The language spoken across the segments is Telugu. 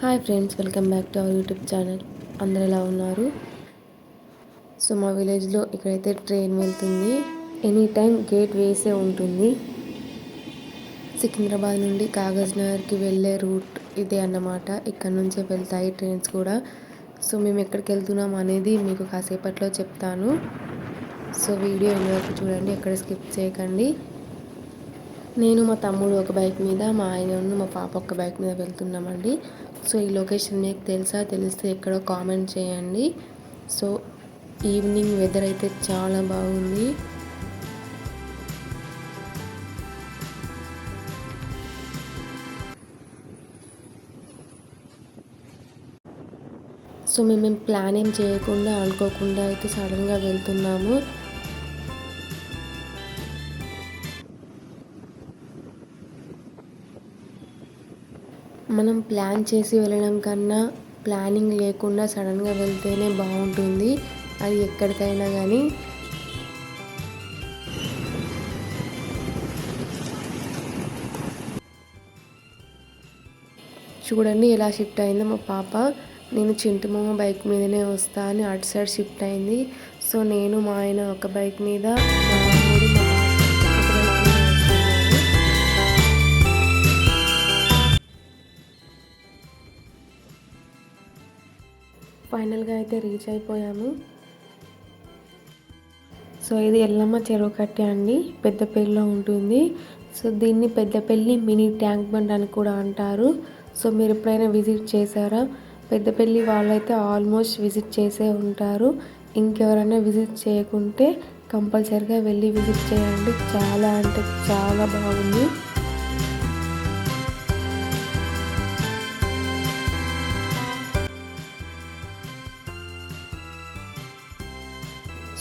Hi friends welcome back to our YouTube channel. అందరు ఎలా ఉన్నారు? సో మా విలేజ్లో ఇక్కడైతే ట్రైన్ వెళ్తుంది. ఎనీ టైం గేట్ వేసే ఉంటుంది. సికింద్రాబాద్ నుండి కాగజ్ నగర్కి వెళ్ళే రూట్ ఇదే అన్నమాట. ఇక్కడ నుంచే వెళ్తాయి ట్రైన్స్ కూడా. సో మేము ఎక్కడికి వెళ్తున్నాం అనేది మీకు కాసేపట్లో చెప్తాను. సో వీడియో ఎన్ని వరకు చూడండి ఎక్కడ స్కిప్ చేయకండి. నేను మా తమ్ముడు ఒక బైక్ మీద మా ఆయన మా పాప ఒక బైక్ మీద వెళ్తున్నామండి. సో ఈ లొకేషన్ మీకు తెలుసా? తెలిస్తే ఎక్కడో కామెంట్ చేయండి. సో ఈవినింగ్ వెదర్ అయితే చాలా బాగుంది. సో మేము ప్లాన్ ఏం చేయకుండా అనుకోకుండా అయితే సడన్గా వెళ్తున్నాము. మనం ప్లాన్ చేసి వెళ్ళడం కన్నా ప్లానింగ్ లేకుండా సడన్గా వెళ్తేనే బాగుంటుంది. అది ఎక్కడికైనా కానీ చూడండి ఎలా షిఫ్ట్ అయిందో మా పాప. నేను చింటిమామ బైక్ మీదనే వస్తా అని అటు సైడ్ షిఫ్ట్ అయింది. సో నేను మా ఆయన ఒక బైక్ మీద ఫైనల్గా అయితే రీచ్ అయిపోయాము. సో ఇది ఎల్లమ్మ చెరువు కట్టే అండి. పెద్దపల్లిలో ఉంటుంది. సో దీన్ని పెద్దపల్లి మినీ ట్యాంక్ బండ్ అని కూడా అంటారు. సో మీరు ఎప్పుడైనా విజిట్ చేశారా? పెద్దపల్లి వాళ్ళైతే ఆల్మోస్ట్ విజిట్ చేసే ఉంటారు. ఇంకెవరైనా విజిట్ చేయకుంటే కంపల్సరిగా వెళ్ళి విజిట్ చేయండి. చాలా అంటే చాలా బాగుంది.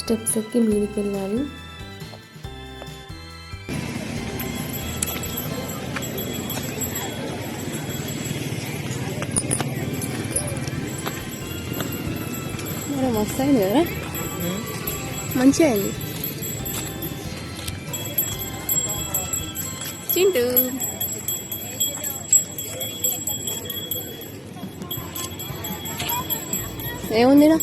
స్టెప్స్ ఎక్కి మీదకి వెళ్ళాలి మరి మస్తు అయింది కదా? మంచిగా అయింది. చింటూ. ఏముందిరా?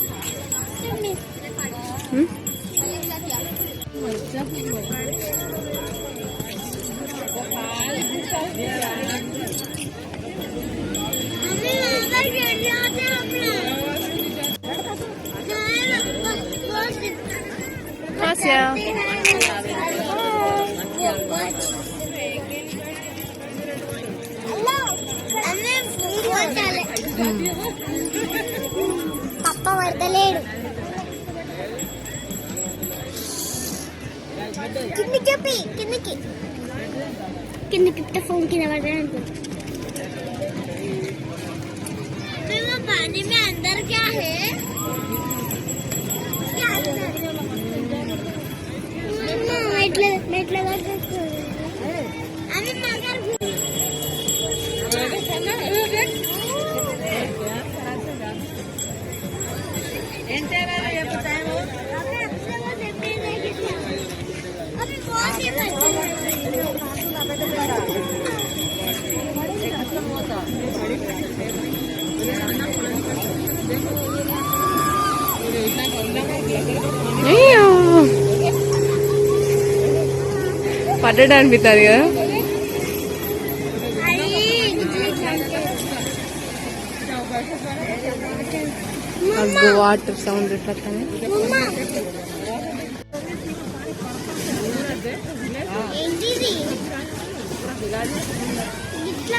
Asya. పప్ప పడతలేడు కిందకి చెప్పి కిందకి కిందకి చెప్తే ఫోన్ కింద పడతాను మేము పానీ మే అందర్ క్యా హే మెట్ల మెట్ల దగ్గర అవి మగర్ ఏంటారా పడ్డడా అనిపిస్తుంది కదా. అగ్గో వాటర్ సౌండ్ ఏంటిది ఇట్లా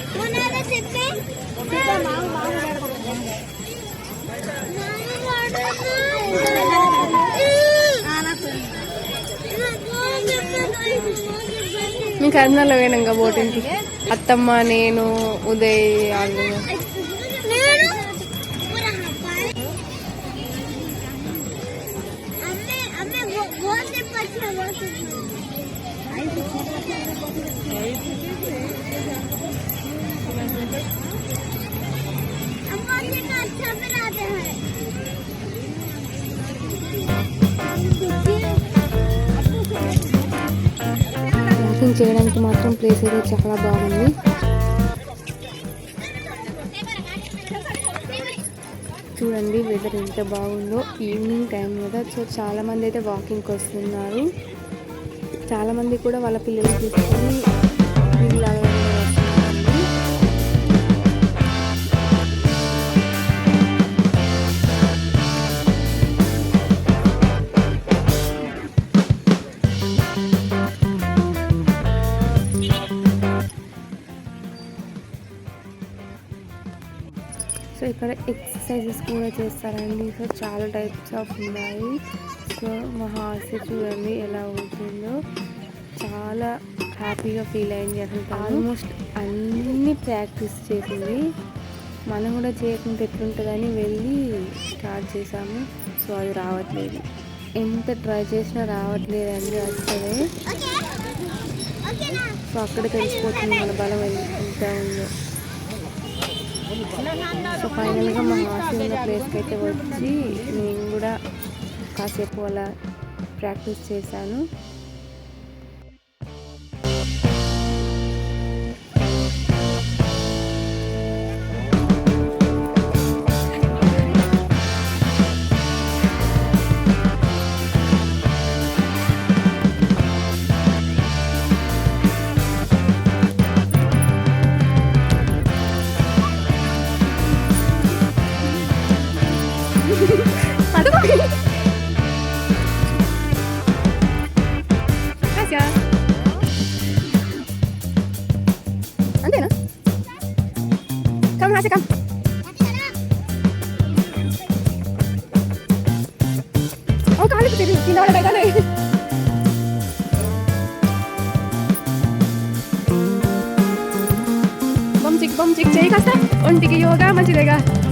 మీకు అన్నంలో పోయినాక బోటింటి అత్తమ్మ నేను ఉదయ్ వాళ్ళు Thank. వాకింగ్ చేయడానికి మాత్రం ప్లేస్ అయితే చాలా బాగుంది. చూడండి వెదర్ ఎంత బాగుందో. ఈవినింగ్ టైం కదా. సో చాలా మంది అయితే వాకింగ్కి వస్తున్నారు. చాలా మంది కూడా వాళ్ళ పిల్లలు తీసుకొని వీళ్ళు ఇక్కడ ఎక్సర్సైజెస్ కూడా చేస్తారండి. సో చాలా టైప్స్ ఆఫ్ ఉన్నాయి. సో మా హాస్య చూడండి ఎలా అవుతుందో చాలా హ్యాపీగా ఫీల్ అయింది అసలు ఆల్మోస్ట్ అన్నీ ప్రాక్టీస్ చేసింది. మనం కూడా చేయకుండా ఎట్లుంటుందని వెళ్ళి స్టార్ట్ చేశాము సో అది రావట్లేదు. ఎంత ట్రై చేసినా రావట్లేదు అండి అసలే సో అక్కడ తెలిసిపోతుంది మన బలం ఎంత ఉందో. సో ఫైనల్గా మా హాస్టల్ ఉన్న ప్లేస్కి అయితే వచ్చి నేను కూడా కాసేపు అలా ప్రాక్టీస్ చేశాను. 맛있감. 어, 가을이 되리. 이나라 가네. 범직 범직 제이 가서 언디기 요가 만지내가.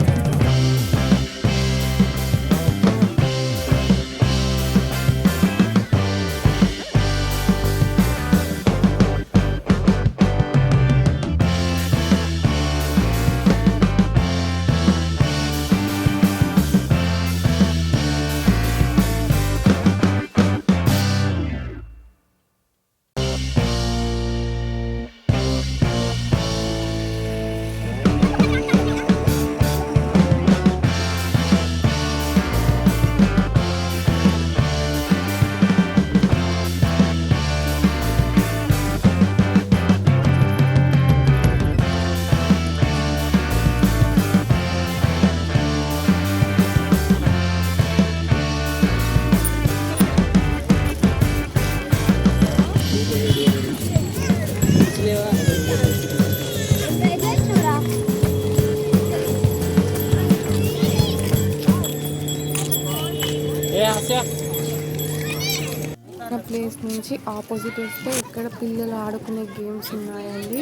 ఉన్న ప్లేస్ నుంచి ఆపోజిట్ వస్తే ఇక్కడ పిల్లలు ఆడుకునే గేమ్స్ ఉన్నాయండి.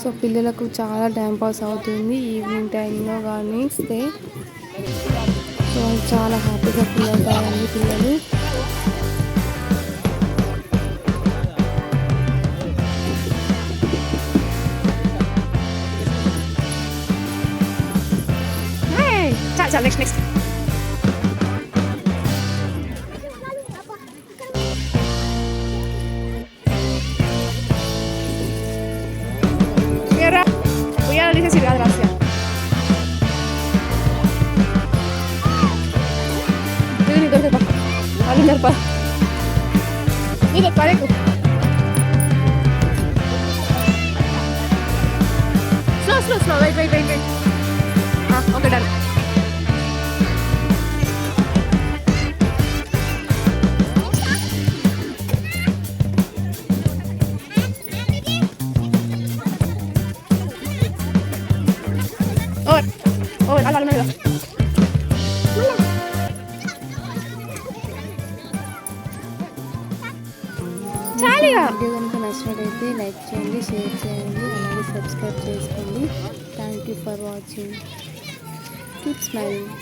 సో పిల్లలకు చాలా టైం పాస్ అవుతుంది ఈవినింగ్ టైంలో కానీ ఇస్తే సో చాలా హ్యాపీగా ఫీల్ అవుతారండి పిల్లలు. చాలు చాలు Pak. Ini deh pareku. Slow, slow, slow. Wait, wait, wait. Ah, okay, done. Over. Over. Al, al, al, al. Video కనుక నచ్చినట్టయితే లైక్ చేయండి షేర్ చేయండి అలాగే సబ్స్క్రైబ్ చేసుకోండి. Thank you for watching keep smiling